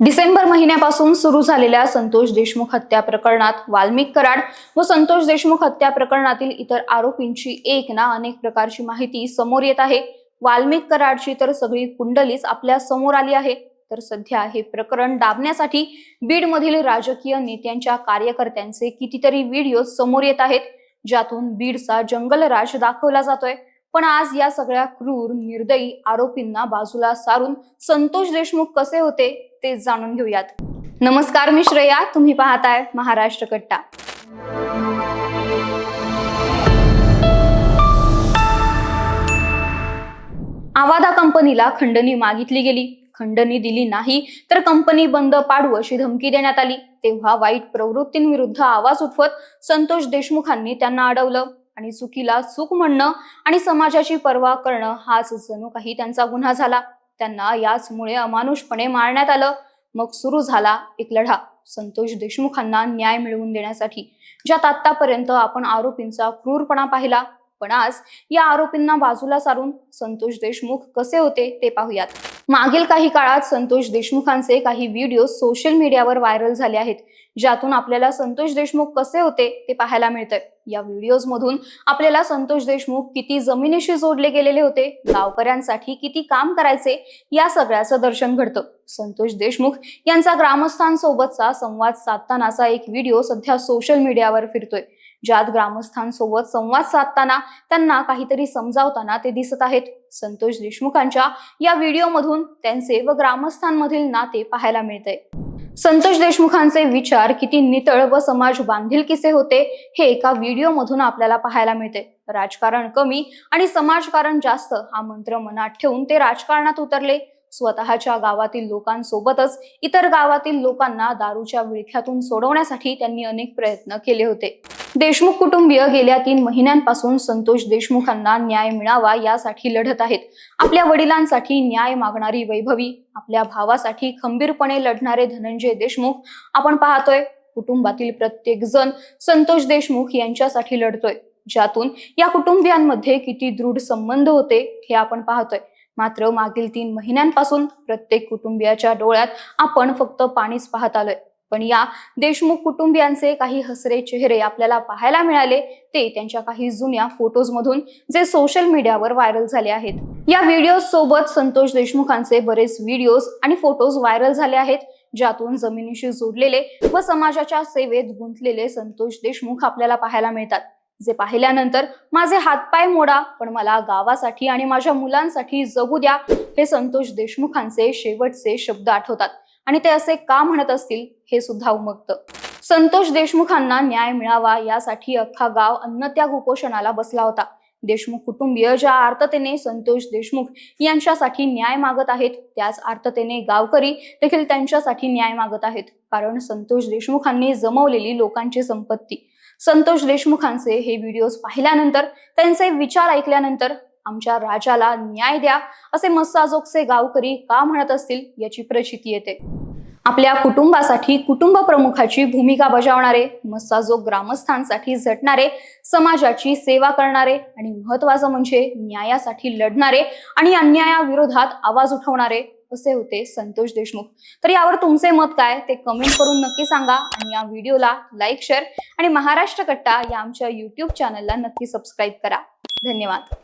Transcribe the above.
डिसेंबर महिन्यापासून सुरू झालेल्या संतोष देशमुख हत्या प्रकरणात वाल्मिक कराड व संतोष देशमुख हत्या प्रकरणातील इतर आरोपींची एक ना अनेक प्रकारची माहिती समोर येत आहे. वाल्मिक कराडची तर सगळी कुंडलीच आपल्यासमोर आली आहे. तर सध्या हे प्रकरण दाबण्यासाठी बीडमधील राजकीय नेत्यांच्या कार्यकर्त्यांचे कितीतरी व्हिडिओ समोर येत आहेत. ज्यातून बीडचा जंगलराज दाखवला जातोय. पण आज या सगळ्या क्रूर निर्दयी आरोपींना बाजूला सारून संतोष देशमुख कसे होते ते जाणून घेऊयात. नमस्कार मी श्रेया तुम्ही पाहताय महाराष्ट्र कट्टा. आवादा कंपनीला खंडणी मागितली गेली. खंडणी दिली नाही तर कंपनी बंद पाडू अशी धमकी देण्यात आली. तेव्हा वाईट प्रवृत्तींविरुद्ध आवाज उठवत संतोष देशमुखांनी त्यांना अडवलं. आणि चुकीला चूक म्हणणं आणि समाजाची पर्वा करणं हाच जणू काही त्यांचा गुन्हा झाला. त्यांना याचमुळे अमानुषपणे मारण्यात आलं. मग सुरू झाला एक लढा. संतोष देशमुखांना न्याय मिळवून देण्यासाठी ज्यात आतापर्यंत आपण आरोपींचा क्रूरपणा पाहिला. पण आज या आरोपींना बाजूला सारून संतोष देशमुख कसे होते ते पाहूयात. मागील काही काळात संतोष देशमुखांचे काही व्हिडिओ सोशल मीडियावर व्हायरल झाले आहेत. ज्यातून आपल्याला संतोष देशमुख कसे होते ते पाहायला मिळतंय. या व्हिडिओज मधून आपल्याला संतोष देशमुख किती जमिनीशी जोडले गेलेले होते गावकऱ्यांसाठी किती काम करायचे या सगळ्याचं दर्शन घडतं. संतोष देशमुख यांचा ग्रामस्थांसोबतचा संवाद साधतानाचा एक व्हिडिओ सध्या सोशल मीडियावर फिरतोय. ज्यात ग्रामस्थांसोबत संवाद साधताना त्यांना काहीतरी समजावताना ते दिसत आहेत. संतोष देशमुखांच्या या व्हिडिओमधून त्यांचे व ग्रामस्थांमधील नाते पाहायला मिळते संतोष देशमुखांचे विचार किती नितळ व समाज बांधिलकीचे होते हे एका व्हिडिओमधून आपल्याला पाहायला मिळते. राजकारण कमी आणि समाजकारण जास्त हा मंत्र मनात ठेवून ते राजकारणात उतरले. स्वतःच्या गावातील लोकांसोबतच इतर गावातील लोकांना दारूच्या विळख्यातून सोडवण्यासाठी त्यांनी अनेक प्रयत्न केले होते. देशमुख कुटुंबीय गेल्या तीन महिन्यांपासून संतोष देशमुखांना न्याय मिळावा यासाठी लढत आहेत. आपल्या वडिलांसाठी न्याय मागणारी वैभवी आपल्या भावासाठी खंबीरपणे लढणारे धनंजय देशमुख आपण पाहतोय. कुटुंबातील प्रत्येक जण संतोष देशमुख यांच्यासाठी लढतोय. ज्यातून या कुटुंबियांमध्ये किती दृढ संबंध होते हे आपण पाहतोय. मात्र मागील तीन महिन्यांपासून प्रत्येक कुटुंबियाच्या डोळ्यात आपण फक्त पाणीच पाहत आलोय. पण या देशमुख कुटुंबियांचे काही हसरे चेहरे आपल्याला पाहायला मिळाले ते त्यांच्या काही जुन्या फोटोज मधून जे सोशल मीडियावर व्हायरल झाले आहेत. या व्हिडिओ सोबत संतोष देशमुखांचे बरेच व्हिडिओज आणि फोटोज व्हायरल झाले आहेत ज्यातून जमिनीशी जोडलेले व समाजाच्या सेवेत गुंतलेले संतोष देशमुख आपल्याला पाहायला मिळतात. जे पाहिल्यानंतर माझे हातपाय मोडा पण मला गावासाठी आणि माझ्या मुलांसाठी जगू द्या हे संतोष देशमुखांचे शेवटचे शब्द आठवतात. आणि ते असे का म्हणत असतील हे सुद्धा उमगतं. संतोष देशमुखांना न्याय मिळावा यासाठी अख्खा गाव अन्नत्याग उपोषणाला बसला होता. देशमुख कुटुंबीय ज्या आर्ततेने संतोष देशमुख यांच्यासाठी न्याय मागत आहेत त्याच आर्ततेने गावकरी देखील त्यांच्यासाठी न्याय मागत आहेत. कारण संतोष देशमुखांनी जमवलेली लोकांची संपत्ती संतोष देशमुखांचे हे व्हिडिओज पाहिल्यानंतर त्यांचे विचार ऐकल्यानंतर आमच्या राजाला न्याय द्या असे मस्साजोगचे गावकरी का म्हणत असतील याची प्रचिती येते. आपल्या कुटुंबासाठी कुटुंब प्रमुखाची भूमिका बजावणारे मस्साजोग ग्रामस्थांसाठी झटणारे समाजाची सेवा करणारे आणि महत्वाचं म्हणजे न्यायासाठी लढणारे आणि अन्यायाविरोधात आवाज उठवणारे असे होते? संतोष देशमुख. तर यावर तुमचे मत काय? ते कमेंट करून नक्की सांगा आणि या व्हिडिओला लाईक शेअर आणि महाराष्ट्र कट्टा या आमच्या युट्यूब चॅनलला नक्की सबस्क्राईब करा. धन्यवाद.